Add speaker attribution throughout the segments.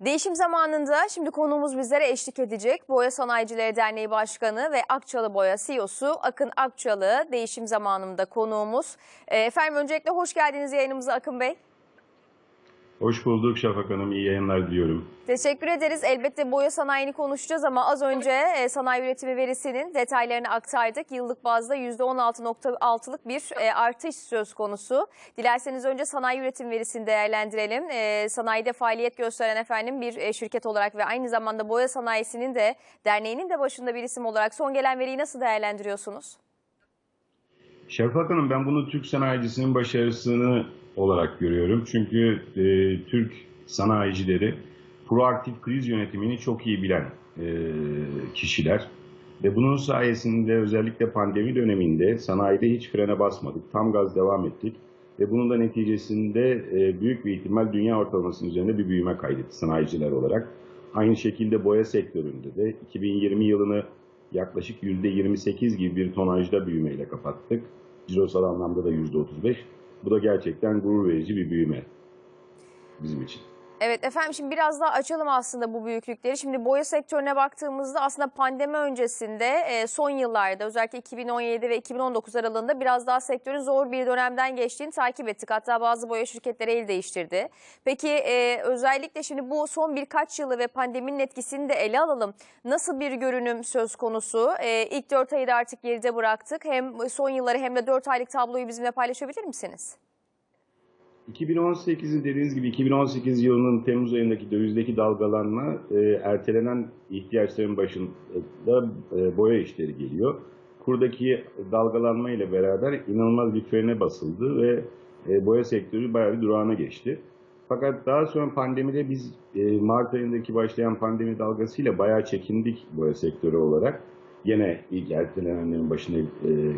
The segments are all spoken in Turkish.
Speaker 1: Değişim zamanında şimdi konuğumuz bizlere eşlik edecek. Boya Sanayicileri Derneği Başkanı ve Akçalı Boya CEO'su Akın Akçalı değişim zamanında konuğumuz. E, Efendim öncelikle hoş geldiniz yayınımıza Akın Bey.
Speaker 2: Hoş bulduk Şafak Hanım. İyi yayınlar diliyorum.
Speaker 1: Teşekkür ederiz. Elbette boya sanayini konuşacağız ama az önce e, sanayi üretimi verisinin detaylarını aktardık. Yıllık bazda %16.6'lık bir e, artış söz konusu. Dilerseniz önce sanayi üretim verisini değerlendirelim. E, sanayide faaliyet gösteren efendim bir şirket olarak ve aynı zamanda boya sanayisinin de derneğinin de başında bir isim olarak son gelen veriyi nasıl değerlendiriyorsunuz?
Speaker 2: Şafak Hanım ben bunu Türk sanayicisinin başarısını olarak görüyorum. Çünkü e, Türk sanayicileri proaktif kriz yönetimini çok iyi bilen e, kişiler. Ve bunun sayesinde özellikle pandemi döneminde sanayide hiç frene basmadık. Tam gaz devam ettik. Ve bunun da neticesinde e, büyük bir ihtimal dünya ortalamasının üzerinde bir büyüme kaydetti sanayiciler olarak. Aynı şekilde boya sektöründe de 2020 yılını yaklaşık %28 gibi bir tonajda büyümeyle kapattık. Cirosal anlamda da %35. Bu da gerçekten gurur verici bir büyüme bizim için.
Speaker 1: Evet efendim şimdi biraz daha açalım aslında bu büyüklükleri. Şimdi boya sektörüne baktığımızda aslında pandemi öncesinde e, son yıllarda özellikle 2017 ve 2019 aralığında biraz daha sektörün zor bir dönemden geçtiğini takip ettik. Hatta bazı boya şirketleri el değiştirdi. Peki e, özellikle şimdi bu son birkaç yılı ve pandeminin etkisini de ele alalım. Nasıl bir görünüm söz konusu? E, ilk 4 ayı da artık geride bıraktık. Hem son yılları hem de 4 aylık tabloyu bizimle paylaşabilir misiniz?
Speaker 2: 2018'in dediğiniz gibi 2018 yılının Temmuz ayındaki dövizdeki dalgalanma e, ertelenen ihtiyaçların başında e, boya işleri geliyor. Kurdaki dalgalanma ile beraber inanılmaz bir frene basıldı ve e, boya sektörü bayağı bir durağına geçti. Fakat daha sonra pandemide biz e, Mart ayındaki başlayan pandemi dalgasıyla bayağı çekindik boya sektörü olarak. Yine ilk ertelenenlerin başına e,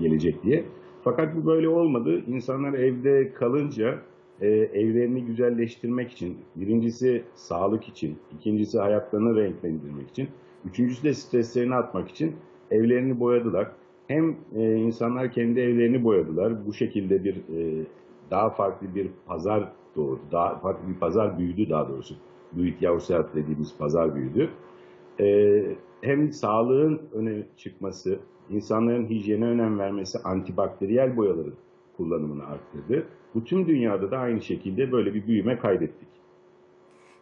Speaker 2: gelecek diye. Fakat bu böyle olmadı. İnsanlar evde kalınca e, evlerini güzelleştirmek için, birincisi sağlık için, ikincisi hayatlarını renklendirmek için, üçüncüsü de streslerini atmak için evlerini boyadılar. Hem e, insanlar kendi evlerini boyadılar. Bu şekilde bir e, daha farklı bir pazar doğdu. Daha farklı bir pazar büyüdü daha doğrusu. Do it yourself dediğimiz pazar büyüdü. E, hem sağlığın öne çıkması, insanların hijyene önem vermesi, antibakteriyel boyaların kullanımını arttırdı. Bu tüm dünyada da aynı şekilde böyle bir büyüme kaydettik.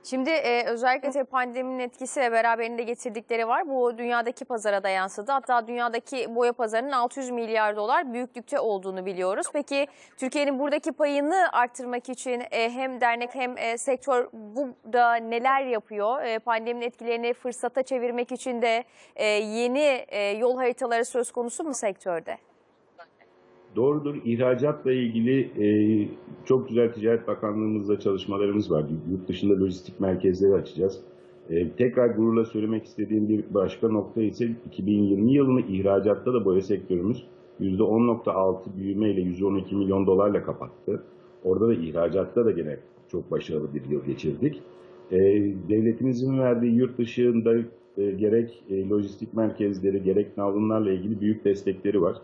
Speaker 1: Şimdi e, özellikle tabii pandeminin etkisiyle beraberinde getirdikleri var. Bu dünyadaki pazara da yansıdı. Hatta dünyadaki boya pazarının 600 milyar dolar büyüklükte olduğunu biliyoruz. Peki Türkiye'nin buradaki payını arttırmak için e, hem dernek hem e, sektör burada neler yapıyor? E, pandeminin etkilerini fırsata çevirmek için de e, yeni e, yol haritaları söz konusu mu sektörde?
Speaker 2: Doğrudur. İhracatla ilgili e, çok güzel Ticaret Bakanlığımızla çalışmalarımız var. Yurt dışında lojistik merkezleri açacağız. E, tekrar gururla söylemek istediğim bir başka nokta ise 2020 yılını ihracatta da boya sektörümüz %10.6 büyümeyle 112 milyon dolarla kapattı. Orada da ihracatta da gene çok başarılı bir yıl geçirdik. E, devletimizin verdiği yurt dışında e, gerek e, lojistik merkezleri gerek navlunlarla ilgili büyük destekleri var.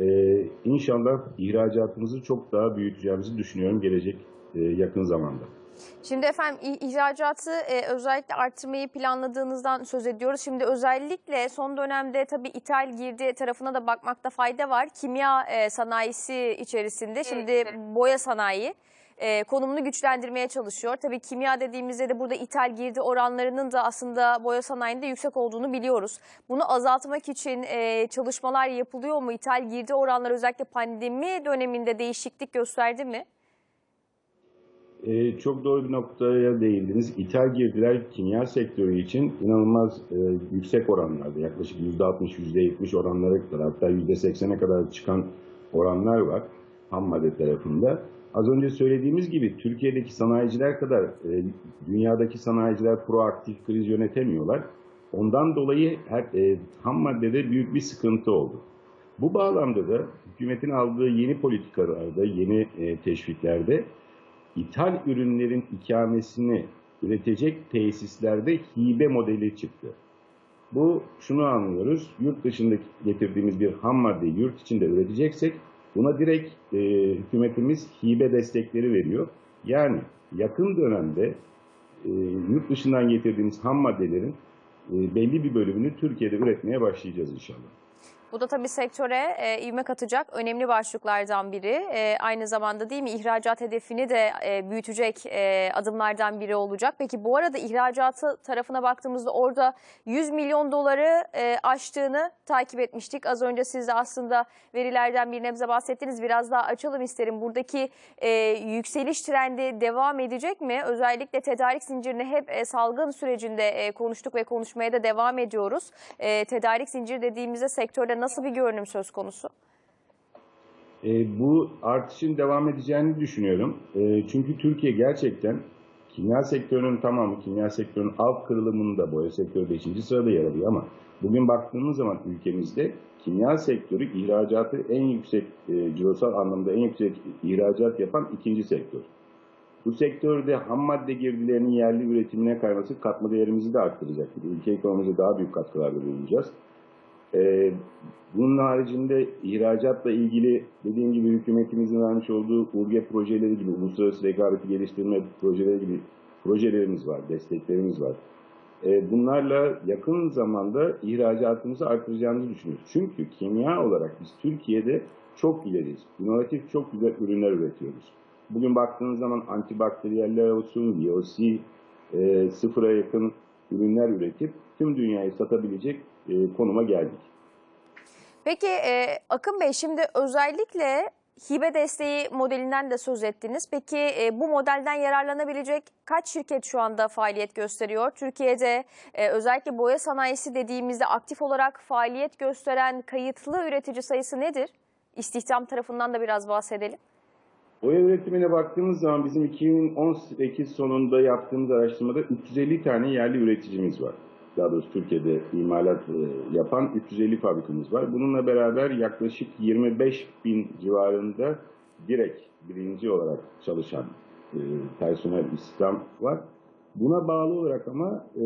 Speaker 2: Ee, inşallah ihracatımızı çok daha büyüteceğimizi düşünüyorum gelecek e, yakın zamanda.
Speaker 1: Şimdi efendim ihracatı e, özellikle arttırmayı planladığınızdan söz ediyoruz. Şimdi özellikle son dönemde tabii ithal girdi tarafına da bakmakta fayda var. Kimya e, sanayisi içerisinde şimdi boya sanayi e, konumunu güçlendirmeye çalışıyor. Tabii kimya dediğimizde de burada ithal girdi oranlarının da aslında boya sanayinde yüksek olduğunu biliyoruz. Bunu azaltmak için e, çalışmalar yapılıyor mu? İthal girdi oranları özellikle pandemi döneminde değişiklik gösterdi mi?
Speaker 2: Ee, çok doğru bir noktaya değindiniz. İthal girdiler kimya sektörü için inanılmaz e, yüksek oranlarda yaklaşık %60-%70 oranlara kadar hatta %80'e kadar çıkan oranlar var ham madde tarafında. Az önce söylediğimiz gibi Türkiye'deki sanayiciler kadar e, dünyadaki sanayiciler proaktif kriz yönetemiyorlar. Ondan dolayı her, e, ham maddede büyük bir sıkıntı oldu. Bu bağlamda da hükümetin aldığı yeni politikalarda, yeni e, teşviklerde ithal ürünlerin ikamesini üretecek tesislerde hibe modeli çıktı. Bu şunu anlıyoruz. Yurt dışındaki getirdiğimiz bir ham maddeyi yurt içinde üreteceksek buna direkt e, hükümetimiz hibe destekleri veriyor. Yani yakın dönemde e, yurt dışından getirdiğimiz ham maddelerin e, belli bir bölümünü Türkiye'de üretmeye başlayacağız inşallah.
Speaker 1: Bu da tabii sektöre e, ivme katacak önemli başlıklardan biri. E, aynı zamanda değil mi ihracat hedefini de e, büyütecek e, adımlardan biri olacak. Peki bu arada ihracatı tarafına baktığımızda orada 100 milyon doları e, aştığını takip etmiştik. Az önce siz de aslında verilerden bir nebze bahsettiniz. Biraz daha açalım isterim. Buradaki e, yükseliş trendi devam edecek mi? Özellikle tedarik zincirini hep e, salgın sürecinde e, konuştuk ve konuşmaya da devam ediyoruz. E, tedarik zinciri dediğimizde nasıl bir görünüm söz konusu?
Speaker 2: E, bu artışın devam edeceğini düşünüyorum. E, çünkü Türkiye gerçekten kimya sektörünün tamamı, kimya sektörünün alt kırılımında boya sektörü 5. sırada yer alıyor ama bugün baktığımız zaman ülkemizde kimya sektörü ihracatı en yüksek, e, cirosal anlamda en yüksek ihracat yapan ikinci sektör. Bu sektörde ham madde girdilerinin yerli üretimine kayması katma değerimizi de arttıracaktır. Ülke ekonomimize daha büyük katkılarda bulunacağız. Ee, bunun haricinde ihracatla ilgili dediğim gibi hükümetimizin vermiş olduğu URGE projeleri gibi, uluslararası rekabeti geliştirme projeleri gibi projelerimiz var, desteklerimiz var. Ee, bunlarla yakın zamanda ihracatımızı artıracağımızı düşünüyoruz. Çünkü kimya olarak biz Türkiye'de çok ileriyiz. İnovatif çok güzel ürünler üretiyoruz. Bugün baktığınız zaman antibakteriyeller olsun, VOC, e, sıfıra yakın ürünler üretip tüm dünyayı satabilecek e, konuma geldik.
Speaker 1: Peki e, Akın Bey şimdi özellikle hibe desteği modelinden de söz ettiniz. Peki e, bu modelden yararlanabilecek kaç şirket şu anda faaliyet gösteriyor? Türkiye'de e, özellikle boya sanayisi dediğimizde aktif olarak faaliyet gösteren kayıtlı üretici sayısı nedir? İstihdam tarafından da biraz bahsedelim.
Speaker 2: Boya üretimine baktığımız zaman bizim 2018 sonunda yaptığımız araştırmada 350 tane yerli üreticimiz var. Daha doğrusu Türkiye'de imalat e, yapan 350 fabrikamız var. Bununla beraber yaklaşık 25 bin civarında direkt birinci olarak çalışan e, personel istihdam var. Buna bağlı olarak ama e,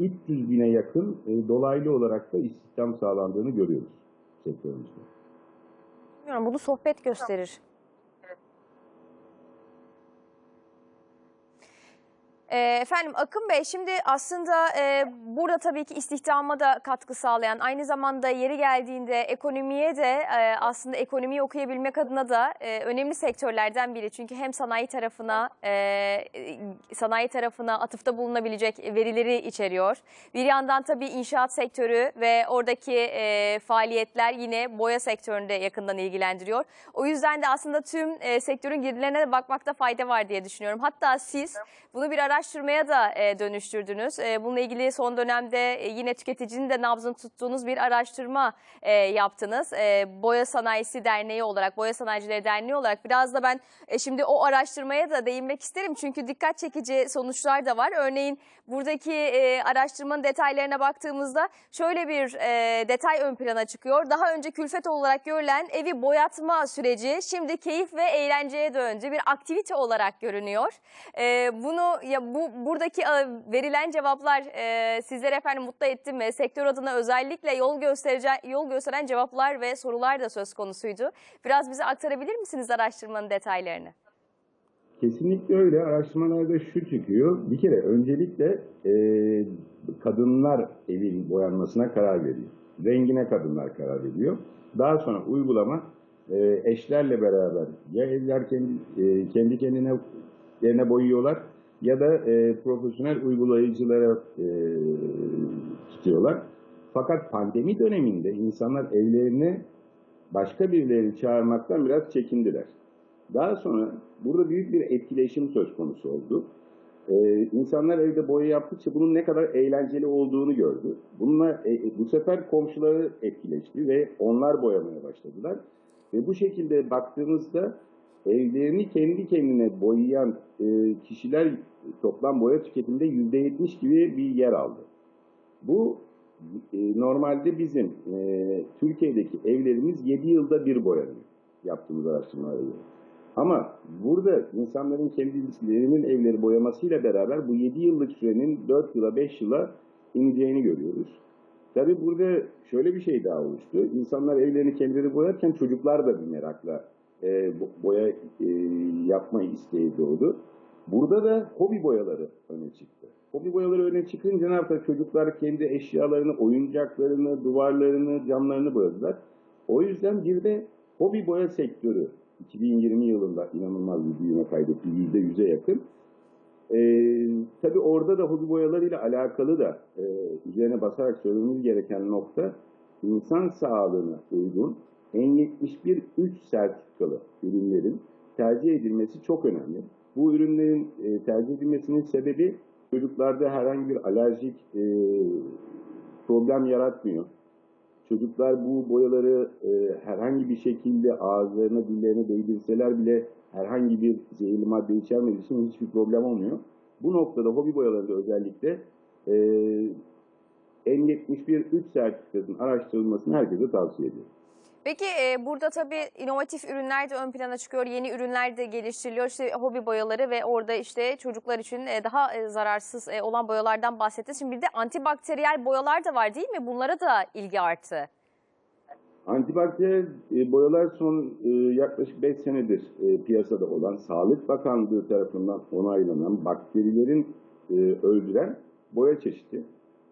Speaker 2: 300 bine yakın e, dolaylı olarak da istihdam sağlandığını görüyoruz sektörümüzde.
Speaker 1: Bunu sohbet gösterir. E, Efendim Akın Bey şimdi aslında e, burada tabii ki istihdama da katkı sağlayan aynı zamanda yeri geldiğinde ekonomiye de e, aslında ekonomiyi okuyabilmek adına da e, önemli sektörlerden biri. Çünkü hem sanayi tarafına e, e, sanayi tarafına atıfta bulunabilecek verileri içeriyor. Bir yandan tabii inşaat sektörü ve oradaki e, faaliyetler yine boya sektöründe yakından ilgilendiriyor. O yüzden de aslında tüm e, sektörün girdilerine de bakmakta fayda var diye düşünüyorum. Hatta siz bunu bir araştırmaya da e, dönüştürdünüz. E, bununla ilgili son dönemde e, yine tüketicinin de nabzını tuttuğunuz bir araştırma e, yaptınız. Boya Sanayisi Derneği olarak, Boya Sanayicileri Derneği olarak biraz da ben şimdi o araştırmaya da değinmek isterim. Çünkü dikkat çekici sonuçlar da var. Örneğin buradaki e, araştırmanın detaylarına baktığımızda şöyle bir e, detay ön plana çıkıyor. Daha önce külfet olarak görülen evi boyatma süreci şimdi keyif ve eğlenceye döndü. Bir aktivite olarak görünüyor. E, bunu ya bu buradaki verilen cevaplar e, sizleri efendim mutlu etti mi? Sektör adına özellikle yol göstereceği yol gösteren cevaplar ve sorular da söz konusuydu. Biraz bize aktarabilir misiniz araştırmanın detaylarını?
Speaker 2: Kesinlikle öyle. Araştırmalarda şu çıkıyor. Bir kere öncelikle e, kadınlar evin boyanmasına karar veriyor. Rengine kadınlar karar veriyor. Daha sonra uygulama e, eşlerle beraber ya evler kendi, e, kendi kendine yerine boyuyorlar ya da e, profesyonel uygulayıcılara e, tutuyorlar. Fakat pandemi döneminde insanlar evlerine başka birilerini çağırmaktan biraz çekindiler. Daha sonra burada büyük bir etkileşim söz konusu oldu. Ee, insanlar evde boya yaptıkça bunun ne kadar eğlenceli olduğunu gördü. Bununla e, e, bu sefer komşuları etkileşti ve onlar boyamaya başladılar. Ve bu şekilde baktığımızda evlerini kendi kendine boyayan e, kişiler toplam boya tüketiminde %70 gibi bir yer aldı. Bu e, normalde bizim e, Türkiye'deki evlerimiz 7 yılda bir boyanıyor yaptığımız araştırmalara göre. Ama burada insanların kendilerinin evleri boyamasıyla beraber bu 7 yıllık sürenin 4 yıla 5 yıla ineceğini görüyoruz. Tabii burada şöyle bir şey daha oluştu. İnsanlar evlerini kendileri boyarken çocuklar da bir merakla e, bo- boya e, yapma isteği doğdu. Burada da hobi boyaları öne çıktı. Hobi boyaları öne çıkınca ne yaptılar? Çocuklar kendi eşyalarını, oyuncaklarını, duvarlarını, camlarını boyadılar. O yüzden bir de hobi boya sektörü 2020 yılında inanılmaz bir büyüme kaydetti. %100'e yakın. Ee, tabii orada da hobi boyalarıyla alakalı da e, üzerine basarak söylememiz gereken nokta insan sağlığına uygun N71 3 sertifikalı ürünlerin tercih edilmesi çok önemli. Bu ürünlerin e, tercih edilmesinin sebebi çocuklarda herhangi bir alerjik e, problem yaratmıyor. Çocuklar bu boyaları e, herhangi bir şekilde ağızlarına, dillerine değdirseler bile herhangi bir zehirli madde içermediği için hiçbir problem olmuyor. Bu noktada hobi boyalarında özellikle e, N71 3 sertifikasının araştırılmasını herkese tavsiye ediyorum.
Speaker 1: Peki e, burada tabii inovatif ürünler de ön plana çıkıyor, yeni ürünler de geliştiriliyor. İşte hobi boyaları ve orada işte çocuklar için e, daha e, zararsız e, olan boyalardan bahsettiniz. Şimdi bir de antibakteriyel boyalar da var değil mi? Bunlara da ilgi arttı.
Speaker 2: Antibakteriyel e, boyalar son e, yaklaşık 5 senedir e, piyasada olan, Sağlık Bakanlığı tarafından onaylanan bakterilerin e, öldüren boya çeşidi.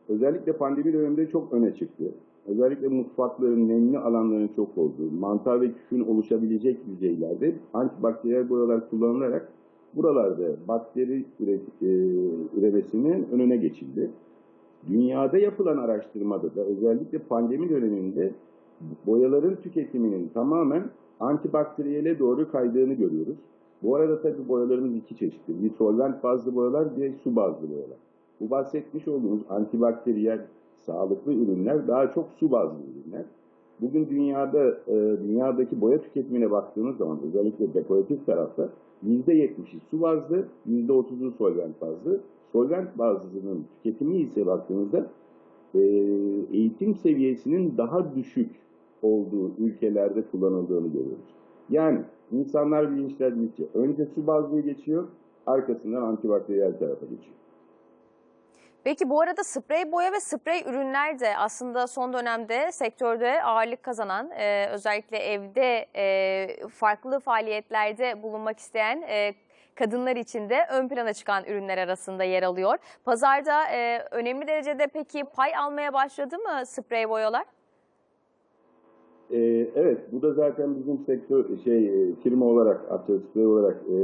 Speaker 2: Özellikle pandemi döneminde çok öne çıktı. Özellikle mutfakların, nemli alanların çok olduğu, mantar ve küfün oluşabilecek düzeylerde antibakteriyel boyalar kullanılarak buralarda bakteri üret, e, üremesinin önüne geçildi. Dünyada yapılan araştırmada da özellikle pandemi döneminde boyaların tüketiminin tamamen antibakteriyele doğru kaydığını görüyoruz. Bu arada tabii boyalarımız iki çeşittir. Bir solvent bazlı boyalar, bir su bazlı boyalar. Bu bahsetmiş olduğumuz antibakteriyel sağlıklı ürünler daha çok su bazlı ürünler. Bugün dünyada e, dünyadaki boya tüketimine baktığımız zaman özellikle dekoratif tarafta %70'i su bazlı, %30'u solvent bazlı. Solvent bazlının tüketimi ise baktığımızda e, eğitim seviyesinin daha düşük olduğu ülkelerde kullanıldığını görüyoruz. Yani insanlar bilinçlendikçe önce su bazlığı geçiyor, arkasından antibakteriyel tarafa geçiyor.
Speaker 1: Peki bu arada sprey boya ve sprey ürünler de aslında son dönemde sektörde ağırlık kazanan, e, özellikle evde e, farklı faaliyetlerde bulunmak isteyen e, kadınlar için de ön plana çıkan ürünler arasında yer alıyor. Pazarda e, önemli derecede peki pay almaya başladı mı sprey boyalar?
Speaker 2: Ee, evet, bu da zaten bizim sektör şey e, firma olarak, Atölye olarak e,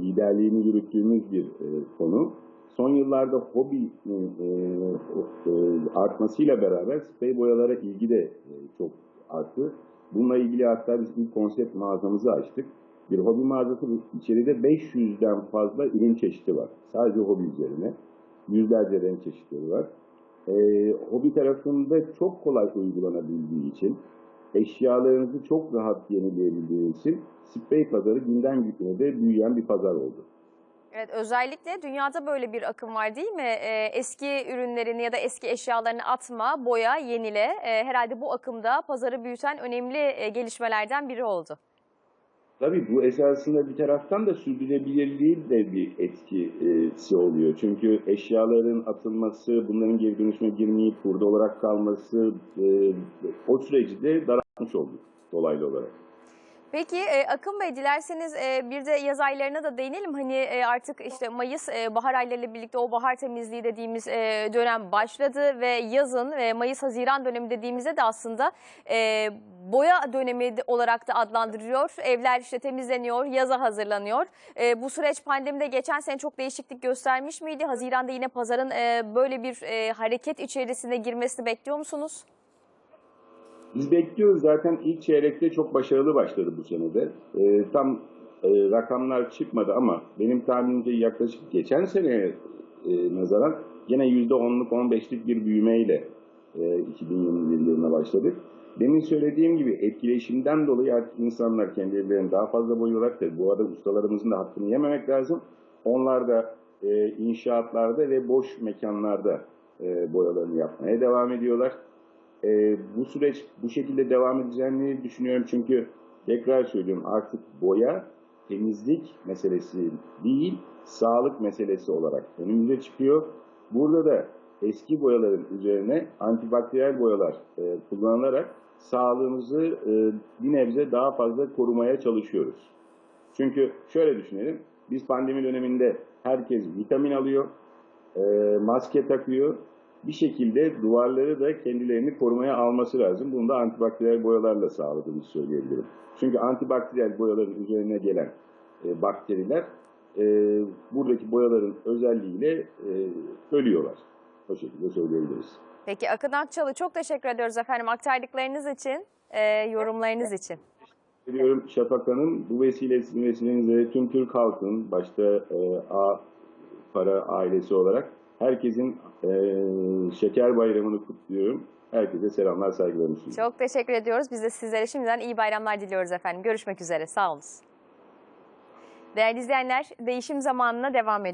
Speaker 2: liderliğini yürüttüğümüz bir e, konu. Son yıllarda hobi e, e, artmasıyla beraber sprey boyalara ilgi de e, çok arttı. Bununla ilgili hatta biz bir konsept mağazamızı açtık. Bir hobi mağazası içeride 500'den fazla ürün çeşidi var. Sadece hobi üzerine. Yüzlerce renk çeşitleri var. E, hobi tarafında çok kolay uygulanabildiği için eşyalarınızı çok rahat yenileyebildiğiniz için sprey pazarı günden güne de büyüyen bir pazar oldu.
Speaker 1: Evet, özellikle dünyada böyle bir akım var değil mi? Ee, eski ürünlerini ya da eski eşyalarını atma, boya, yenile. Ee, herhalde bu akımda pazarı büyüten önemli e, gelişmelerden biri oldu.
Speaker 2: Tabii bu esasında bir taraftan da sürdürülebilirliğin de bir etkisi oluyor. Çünkü eşyaların atılması, bunların geri dönüşüme girmeyip burada olarak kalması e, o süreci de daraltmış olduk dolaylı olarak.
Speaker 1: Peki e, Akın Bey dilerseniz e, bir de yaz aylarına da değinelim. Hani e, artık işte Mayıs e, bahar aylarıyla birlikte o bahar temizliği dediğimiz e, dönem başladı ve yazın ve Mayıs-Haziran dönemi dediğimizde de aslında e, boya dönemi olarak da adlandırılıyor. Evler işte temizleniyor, yaza hazırlanıyor. E, bu süreç pandemide geçen sene çok değişiklik göstermiş miydi? Haziran'da yine pazarın e, böyle bir e, hareket içerisine girmesini bekliyor musunuz?
Speaker 2: Biz bekliyoruz zaten ilk çeyrekte çok başarılı başladı bu senede. Ee, tam e, rakamlar çıkmadı ama benim tahminimce yaklaşık geçen seneye e, nazaran yine %10'luk 15'lik bir büyümeyle e, 2021 yılına başladık. Demin söylediğim gibi etkileşimden dolayı artık insanlar kendilerini daha fazla boyuyorlar. Bu arada ustalarımızın da hakkını yememek lazım. Onlar da e, inşaatlarda ve boş mekanlarda e, boyalarını yapmaya devam ediyorlar. Ee, bu süreç bu şekilde devam edeceğini düşünüyorum çünkü tekrar söylüyorum artık boya temizlik meselesi değil sağlık meselesi olarak önümüze çıkıyor. Burada da eski boyaların üzerine antibakteriyel boyalar e, kullanılarak sağlığımızı e, bir nebze daha fazla korumaya çalışıyoruz. Çünkü şöyle düşünelim, biz pandemi döneminde Herkes vitamin alıyor, e, maske takıyor. Bir şekilde duvarları da kendilerini korumaya alması lazım. Bunu da antibakteriyel boyalarla sağladığımızı söyleyebilirim. Çünkü antibakteriyel boyaların üzerine gelen e, bakteriler e, buradaki boyaların özelliğiyle e, ölüyorlar. O şekilde söyleyebiliriz.
Speaker 1: Peki Akın Akçalı çok teşekkür ediyoruz efendim aktardıklarınız için, e, yorumlarınız için.
Speaker 2: Ediyorum Şafak Hanım. Bu vesilesi, vesilenizle tüm Türk halkının başta e, A para ailesi olarak herkesin e, şeker bayramını kutluyorum. Herkese selamlar, saygılarımı sunuyorum.
Speaker 1: Çok teşekkür ediyoruz. Biz de sizlere şimdiden iyi bayramlar diliyoruz efendim. Görüşmek üzere. Sağ olun. Değerli izleyenler, değişim zamanına devam ediyoruz.